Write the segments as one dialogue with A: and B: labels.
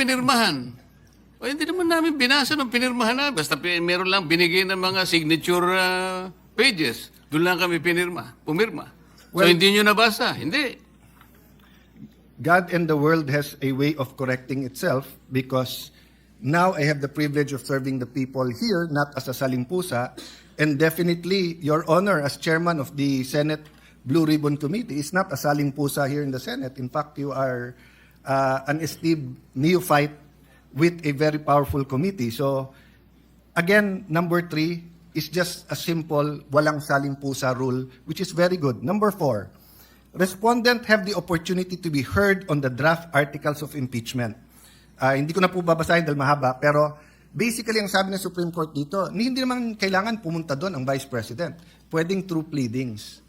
A: pinirmahan. O hindi naman namin binasa ng pinirmahan na. Basta meron lang binigay ng mga signature ah, pages. Doon lang kami pinirma, pumirma. so
B: Well-
A: hindi nyo nabasa? Hindi.
B: God and the world has a way of correcting itself because now I have the privilege of serving the people here, not as a salimpusa, and definitely, Your Honor, as chairman of the Senate Blue Ribbon Committee, is not a salimpusa here in the Senate. In fact, you are uh, an esteemed neophyte with a very powerful committee. So, again, number three is just a simple walang salimpusa rule, which is very good. Number four, respondent have the opportunity to be heard on the draft articles of impeachment. Ah, hindi ko na po babasahin dahil mahaba, pero basically ang sabi ng Supreme Court dito, hindi naman kailangan pumunta doon ang Vice President. Pwedeng through pleadings.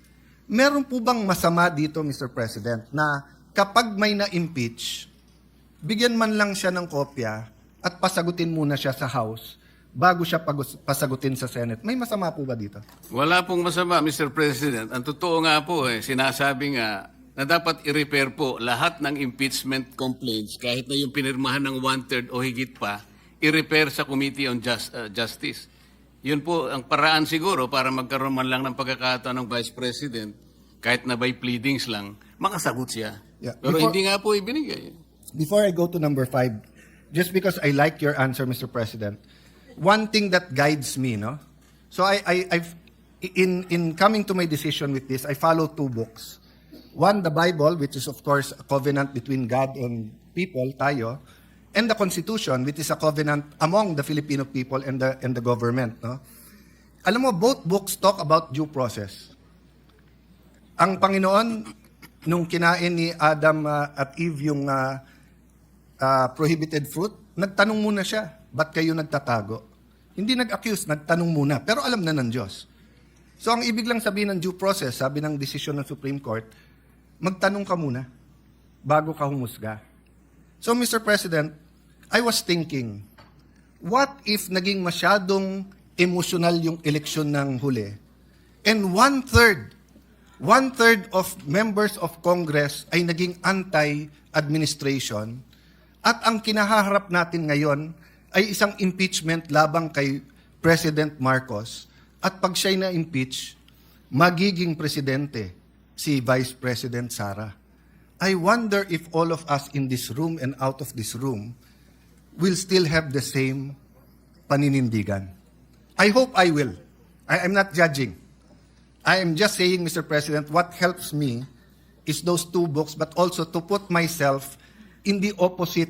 B: Meron po bang masama dito, Mr. President, na kapag may na-impeach, bigyan man lang siya ng kopya at pasagutin muna siya sa House bago siya pasagutin sa Senate. May masama po ba dito?
A: Wala pong masama, Mr. President. Ang totoo nga po, eh, sinasabi nga na dapat i-repair po lahat ng impeachment complaints, kahit na yung pinirmahan ng one-third o higit pa, i-repair sa Committee on Jus- uh, Justice. Yun po ang paraan siguro para magkaroon man lang ng pagkakataon ng Vice President, kahit na by pleadings lang, makasagot siya.
B: Yeah.
A: Pero
B: Before-
A: hindi nga po ibinigay.
B: Before I go to number five, just because I like your answer, Mr. President, one thing that guides me, no? So I, I, I've, in, in coming to my decision with this, I follow two books. One, the Bible, which is of course a covenant between God and people, tayo, and the Constitution, which is a covenant among the Filipino people and the, and the government, no? Alam mo, both books talk about due process. Ang Panginoon, nung kinain ni Adam ah, at Eve yung ah, ah, prohibited fruit, nagtanong muna siya, ba't kayo nagtatago? Hindi nag-accuse, nagtanong muna, pero alam na ng Diyos. So ang ibig lang sabihin ng due process, sabi ng desisyon ng Supreme Court, magtanong ka muna bago ka humusga. So Mr. President, I was thinking, what if naging masyadong emotional yung eleksyon ng huli? And one-third, one-third of members of Congress ay naging anti-administration at ang kinahaharap natin ngayon ay isang impeachment labang kay President Marcos at pag siya'y na-impeach, magiging presidente si Vice President Sara. I wonder if all of us in this room and out of this room will still have the same paninindigan. I hope I will. I am not judging. I am just saying, Mr. President, what helps me is those two books, but also to put myself in the opposite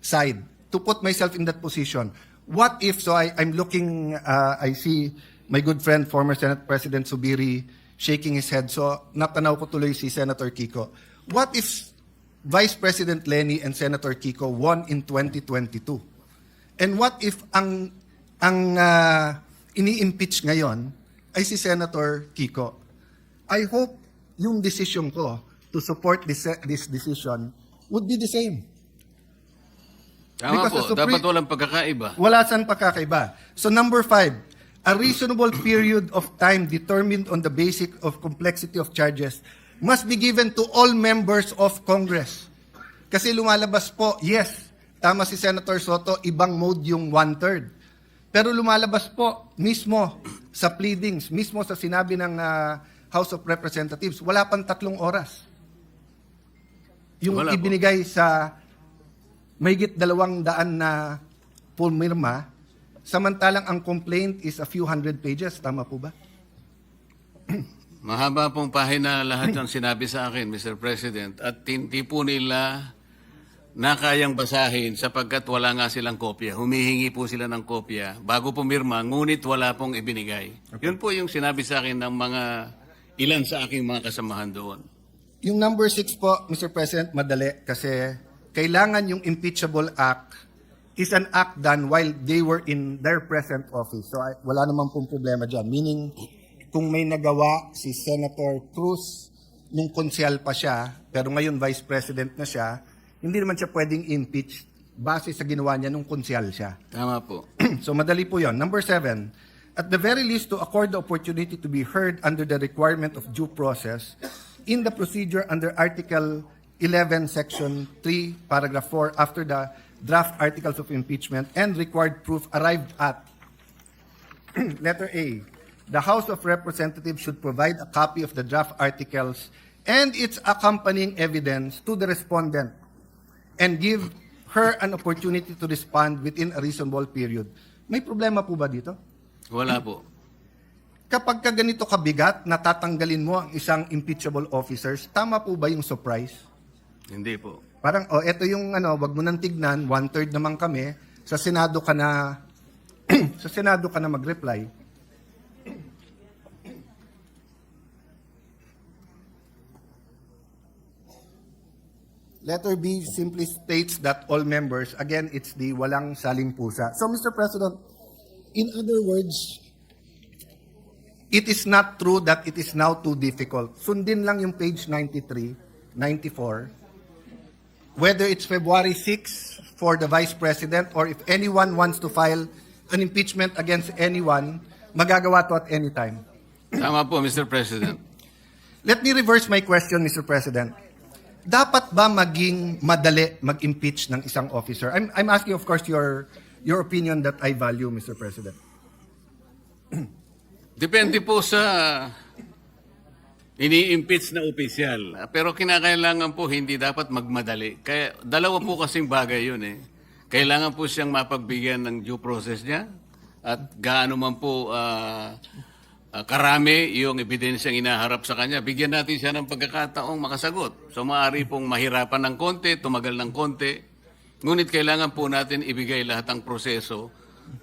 B: side, to put myself in that position. What if, so I, I'm looking, uh, I see my good friend, former Senate President Subiri, shaking his head. So, natanaw ko tuloy si Senator Kiko. What if Vice President Lenny and Senator Kiko won in 2022? And what if ang ang uh, ini-impeach ngayon ay si Senator Kiko? I hope yung decision ko to support this, this decision would be the same.
A: Tama
B: Because
A: po,
B: the Supreme-
A: dapat walang pagkakaiba.
B: Wala saan pagkakaiba. So number five, a reasonable period of time determined on the basic of complexity of charges must be given to all members of Congress. Kasi lumalabas po, yes, tama si Senator Soto, ibang mode yung one-third. Pero lumalabas po mismo sa pleadings, mismo sa sinabi ng ah, House of Representatives, wala pang tatlong oras. Yung
A: Wala po.
B: ibinigay sa mahigit dalawang daan na pumirma, samantalang ang complaint is a few hundred pages. Tama po ba?
A: Mahaba pong pahina lahat ng sinabi sa akin, Mr. President, at hindi po nila na kayang basahin sapagkat wala nga silang kopya. Humihingi po sila ng kopya bago pumirma, ngunit wala pong ibinigay. Yun po yung sinabi sa akin ng mga ilan sa aking mga kasamahan doon.
B: Yung number six po, Mr. President, madali kasi kailangan yung impeachable act is an act done while they were in their present office. So wala naman pong problema dyan. Meaning, kung may nagawa si Senator Cruz, nung konsyal pa siya, pero ngayon Vice President na siya, hindi naman siya pwedeng impeach base sa ginawa niya nung konsyal siya.
A: Tama po.
B: so madali po yon. Number seven, at the very least to accord the opportunity to be heard under the requirement of due process in the procedure under Article 11, Section 3, Paragraph 4, after the draft articles of impeachment and required proof arrived at Letter A. The House of Representatives should provide a copy of the draft articles and its accompanying evidence to the respondent and give her an opportunity to respond within a reasonable period. May problema po ba dito?
A: Wala po.
B: Kapag ka ganito kabigat, natatanggalin mo ang isang impeachable officers, tama po ba yung surprise?
A: Hindi po.
B: Parang, oh, eto yung ano, wag mo nang tignan, one-third naman kami, sa Senado ka na, sa Senado ka na mag-reply. Letter B simply states that all members, again, it's the walang saling pusa. So, Mr. President, in other words, it is not true that it is now too difficult. Sundin lang yung page 93, 94, whether it's February 6 for the Vice President or if anyone wants to file an impeachment against anyone, magagawa to at any time.
A: Tama po, Mr. President.
B: Let me reverse my question, Mr. President. Dapat ba maging madali mag-impeach ng isang officer? I'm, I'm asking, of course, your, your opinion that I value, Mr. President.
A: Depende po sa ini-impeach na opisyal. Pero kinakailangan po hindi dapat magmadali. Kaya dalawa po kasing bagay yun eh. Kailangan po siyang mapagbigyan ng due process niya at gaano man po ah, ah, karami yung ebidensyang inaharap sa kanya. Bigyan natin siya ng pagkakataong makasagot. So maaari pong mahirapan ng konti, tumagal ng konti. Ngunit kailangan po natin ibigay lahat ng proseso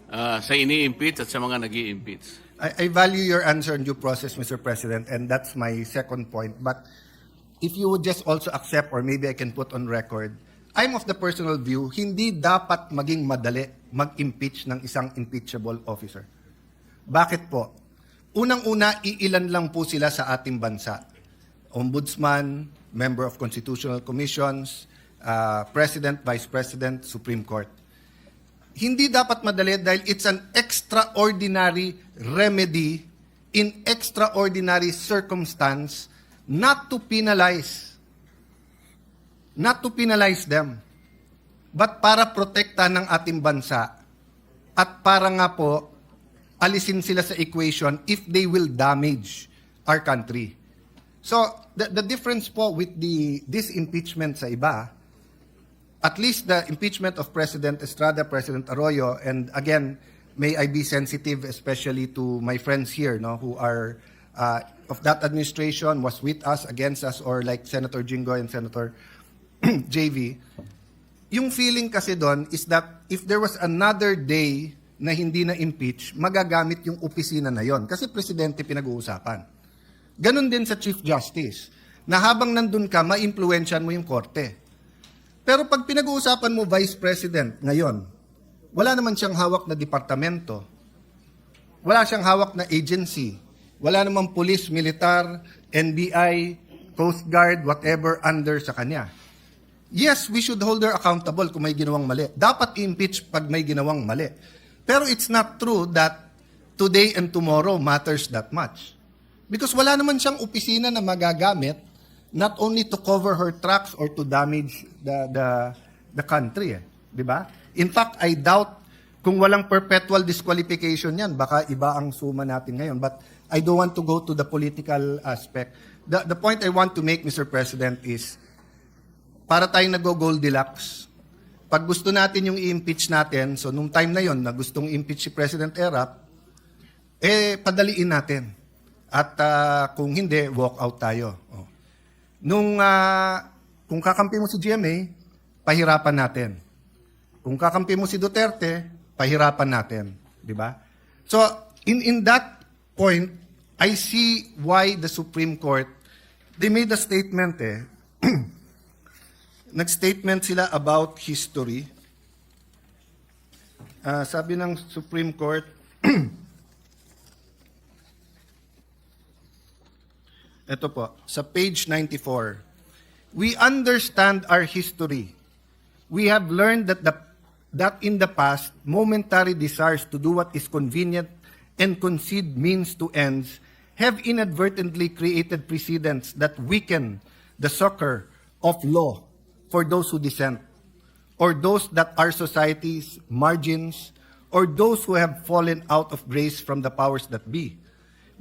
A: ah, sa ini-impeach at sa mga nag impeach
B: I, I value your answer on due process, Mr. President, and that's my second point. But if you would just also accept, or maybe I can put on record, I'm of the personal view, hindi dapat maging madali mag-impeach ng isang impeachable officer. Bakit po? Unang-una, iilan lang po sila sa ating bansa. Ombudsman, member of constitutional commissions, uh, President, Vice President, Supreme Court hindi dapat madali dahil it's an extraordinary remedy in extraordinary circumstance not to penalize not to penalize them but para protektahan ng ating bansa at para nga po alisin sila sa equation if they will damage our country. So the, the difference po with the this impeachment sa iba at least the impeachment of President Estrada, President Arroyo, and again, may I be sensitive especially to my friends here, no, who are uh, of that administration, was with us, against us, or like Senator Jingo and Senator JV. Yung feeling kasi doon is that if there was another day na hindi na impeach, magagamit yung opisina na yon kasi presidente pinag-uusapan. Ganon din sa Chief Justice, na habang nandun ka, ma-influensyan mo yung korte. Pero pag pinag-uusapan mo Vice President ngayon, wala naman siyang hawak na departamento. Wala siyang hawak na agency. Wala namang police, militar, NBI, Coast Guard, whatever under sa kanya. Yes, we should hold her accountable kung may ginawang mali. Dapat i-impeach pag may ginawang mali. Pero it's not true that today and tomorrow matters that much. Because wala naman siyang opisina na magagamit not only to cover her tracks or to damage the the the country, eh. 'di ba? In fact, I doubt kung walang perpetual disqualification 'yan, baka iba ang suma natin ngayon. But I don't want to go to the political aspect. The the point I want to make, Mr. President, is para tayong nag-Goldilocks. Pag gusto natin yung i-impeach natin, so nung time na yon na gustong impeach si President Erap, eh padaliin natin. At ah, kung hindi, walk out tayo. Oh. Nung ah, kung kakampi mo si GMA, pahirapan natin. Kung kakampi mo si Duterte, pahirapan natin, di ba? So, in in that point, I see why the Supreme Court they made a statement eh. Nag-statement sila about history. Ah, sabi ng Supreme Court, Ito po, sa page 94. We understand our history. We have learned that the that in the past, momentary desires to do what is convenient and concede means to ends have inadvertently created precedents that weaken the succor of law for those who dissent, or those that are society's margins, or those who have fallen out of grace from the powers that be.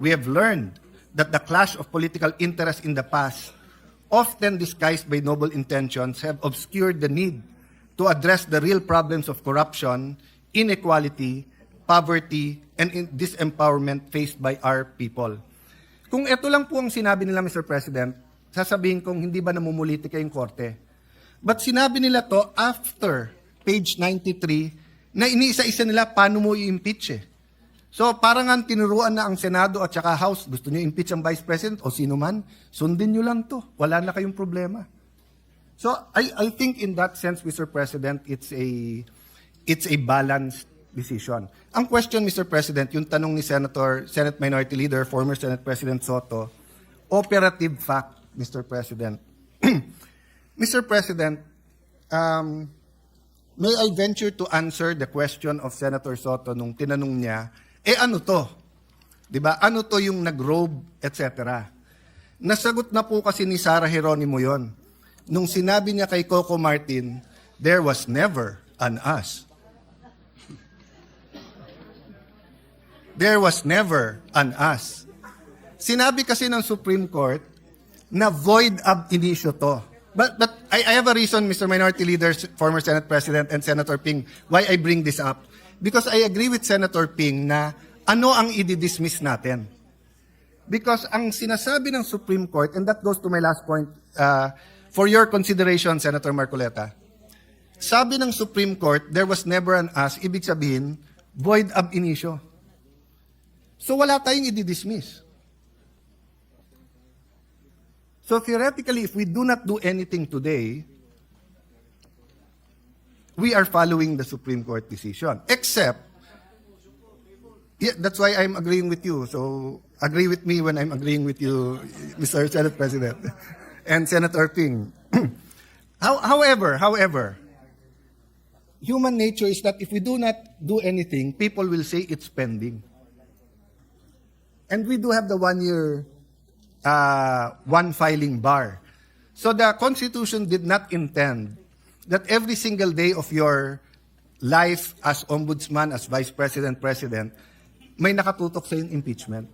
B: We have learned that the clash of political interests in the past, often disguised by noble intentions, have obscured the need to address the real problems of corruption, inequality, poverty, and disempowerment faced by our people. Kung ito lang po ang sinabi nila, Mr. President, sasabihin kong hindi ba namumulitika yung korte? But sinabi nila to after page 93 na iniisa-isa nila paano mo i-impeach eh. So parang ang tinuruan na ang Senado at saka House, gusto niyo impeach ang Vice President o sino man, sundin niyo lang to. Wala na kayong problema. So I I think in that sense Mr. President it's a it's a balanced decision. Ang question Mr. President, yung tanong ni Senator Senate Minority Leader former Senate President Soto, operative fact Mr. President. Mr. President, um, may I venture to answer the question of Senator Soto nung tinanong niya, eh ano to? 'Di ba? Ano to yung nag-robe, etc. Nasagot na po kasi ni Sara Geronimo yon. Nung sinabi niya kay Coco Martin, there was never an us. There was never an us. Sinabi kasi ng Supreme Court na void ab initio to. But, but I, I have a reason, Mr. Minority Leader, former Senate President, and Senator Ping, why I bring this up. Because I agree with Senator Ping na ano ang i-dismiss natin. Because ang sinasabi ng Supreme Court, and that goes to my last point, uh, for your consideration, Senator Marcoleta, sabi ng Supreme Court, there was never an us, ibig sabihin, void ab initio. So wala tayong i-dismiss. So theoretically, if we do not do anything today, we are following the Supreme Court decision. Except, yeah, that's why I'm agreeing with you. So agree with me when I'm agreeing with you, Mr. Senate President and Senator Ping. How, however, however, human nature is that if we do not do anything, people will say it's pending. And we do have the one year, uh, one filing bar. So the Constitution did not intend that every single day of your life as ombudsman, as vice president, president, may nakatutok sa yung impeachment.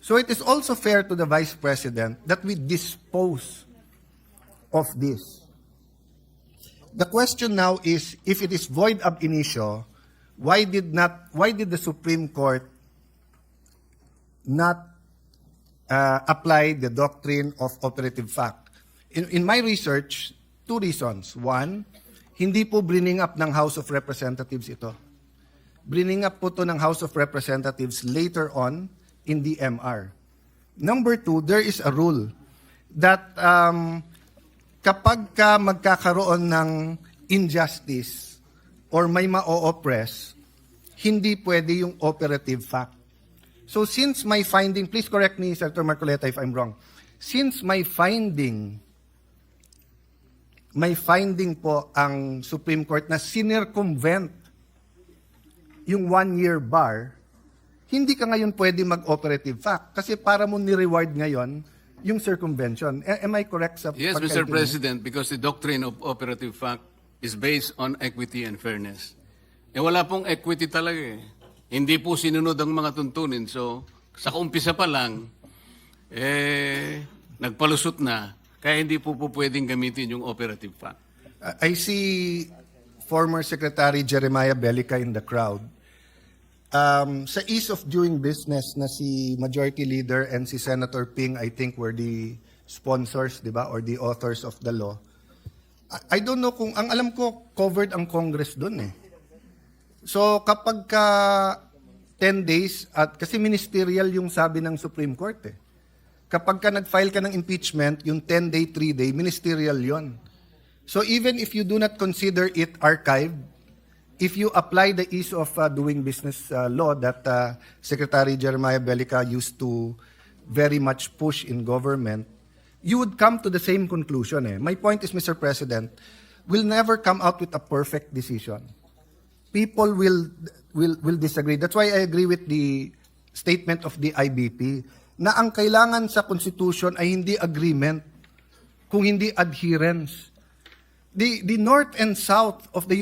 B: So it is also fair to the vice president that we dispose of this. The question now is, if it is void ab initio, why did not, why did the Supreme Court not uh, apply the doctrine of operative fact. In, in my research, two reasons. One, hindi po bringing up ng House of Representatives ito. Bringing up po to ng House of Representatives later on in the MR. Number two, there is a rule that um, kapag ka magkakaroon ng injustice or may ma-oppress, hindi pwede yung operative fact. So since my finding, please correct me, Senator Marcoleta, if I'm wrong. Since my finding, may finding po ang Supreme Court na sinircumvent yung one-year bar, hindi ka ngayon pwede mag-operative fact. Kasi para mo ni-reward ngayon yung circumvention. A- am I correct sa
A: Yes, Mr. President, because the doctrine of operative fact is based on equity and fairness. Eh wala pong equity talaga eh. Hindi po sinunod ang mga tuntunin. So, sa umpisa pa lang, eh, nagpalusot na. Kaya hindi po po pwedeng gamitin yung operative fact.
B: I see former Secretary Jeremiah Bellica in the crowd. Um, sa ease of doing business na si Majority Leader and si Senator Ping, I think were the sponsors, di ba, or the authors of the law. I, I don't know kung, ang alam ko, covered ang Congress doon eh. So kapag ka 10 days, at kasi ministerial yung sabi ng Supreme Court eh. Kapag ka nag-file ka ng impeachment, yung 10-day, 3-day, ministerial yon. So even if you do not consider it archived, if you apply the ease of uh, doing business uh, law that uh, Secretary Jeremiah Bellica used to very much push in government, you would come to the same conclusion. Eh. My point is, Mr. President, we'll never come out with a perfect decision. People will will will disagree. That's why I agree with the statement of the IBP na ang kailangan sa Constitution ay hindi agreement kung hindi adherence. The, the north and south of the